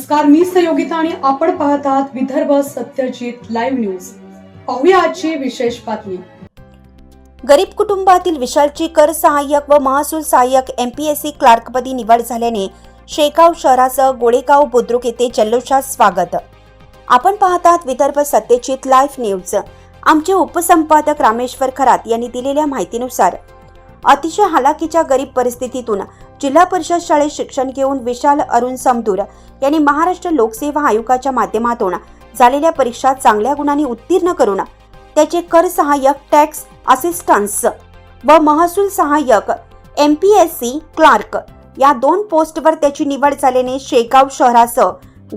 नमस्कार मी सहयोगिता आणि आपण पाहत आहात विदर्भ सत्यजित लाईव्ह न्यूज. पाहूया आजची विशेष बातमी. गरीब कुटुंबातील विशालची कर सहाय्यक व महसूल सहाय्यक एमपीएससी क्लार्कपदी निवड झाल्याने शेगाव शहरासह गोळेगाव बुद्रुक येथे जल्लोषात स्वागत. आपण पाहतात विदर्भ सत्यजित लाईव्ह न्यूज. आमचे उपसंपादक रामेश्वर खरात यांनी दिलेल्या माहितीनुसार अतिशय हालाकीच्या गरीब परिस्थितीतून जिल्हा परिषद शाळेत शिक्षण घेऊन विशाल अरुण समदूर यांनी महाराष्ट्र लोकसेवा आयोगाच्या माध्यमातून झालेल्या परीक्षा चांगल्या गुणांनी उत्तीर्ण करून त्याचे कर सहाय्यक टॅक्स असिस्टन्स व महसूल सहाय्यक M P S C clerk या दोन पोस्टवर त्याची निवड झाल्याने शेगाव शहरासह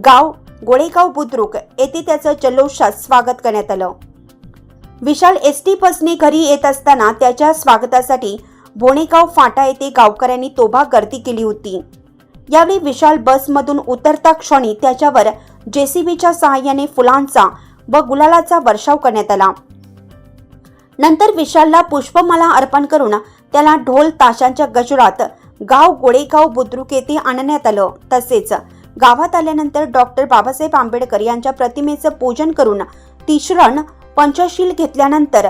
गाव गोळेगाव बुद्रुक येथे त्याचं जल्लोषात स्वागत करण्यात आलं. विशाल एस टी बसने घरी येत असताना त्याच्या स्वागतासाठी बोणेगाव फाटा येथे गावकऱ्यांनी तोभा गर्दी केली होती. यावेळी विशाल बसमधून उतरता क्षणी त्याच्यावर जेसीबीच्या सहाय्याने फुलांचा व गुलालाचा वर्षाव करण्यात आला. नंतर विशालला पुष्पमाला अर्पण करून त्याला ढोल ताशांच्या गजरात गाव गोळेगाव बुद्रुक येथे आणण्यात आलं. तसेच गावात आल्यानंतर डॉक्टर बाबासाहेब आंबेडकर यांच्या प्रतिमेचं पूजन करून तिसरण पंचशील घेतल्यानंतर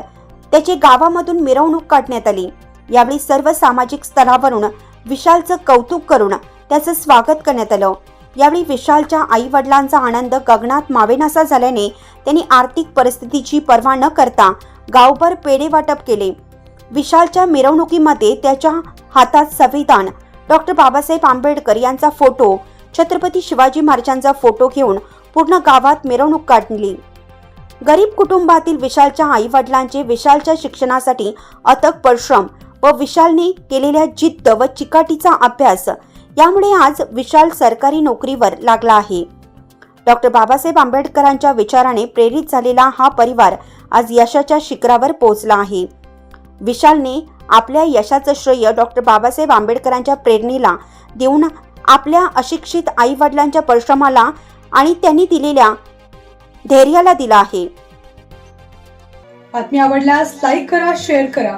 त्याची गावामधून मिरवणूक काढण्यात आली. यावेळी सर्व सामाजिक स्तरावरून विशालचं कौतुक करून त्याचं स्वागत करण्यात आलं. यावेळी विशालच्या आई वडिलांचा आनंद गगनात मावेनासा झाल्याने त्यांनी आर्थिक परिस्थितीची पर्वा न करता गावभर पेढे वाटप केले. विशालच्या मिरवणुकीमध्ये त्याच्या हातात संविधान. डॉक्टर बाबासाहेब आंबेडकर यांचा फोटो छत्रपती शिवाजी महाराजांचा फोटो घेऊन पूर्ण गावात मिरवणूक काढली. गरीब कुटुंबातील विशालच्या आई वडिलांचे विशालच्या शिक्षणासाठी अथक परिश्रम व विशालने केलेल्या जिद्द व चिकाटीचा अभ्यास यामुळे आज विशाल सरकारी नोकरीवर लागला आहे. डॉक्टर बाबासाहेब आंबेडकरांच्या विचाराने प्रेरित झालेला हा परिवार आज यशाच्या शिखरावर पोहोचला आहे. विशालने आपल्या यशाचं श्रेय डॉक्टर बाबासाहेब आंबेडकरांच्या प्रेरणेला देऊन आपल्या अशिक्षित आई वडिलांच्या परिश्रमाला आणि त्यांनी दिलेल्या धैर्याला दिला आहे. बातमी आवडल्यास लाईक करा शेअर करा.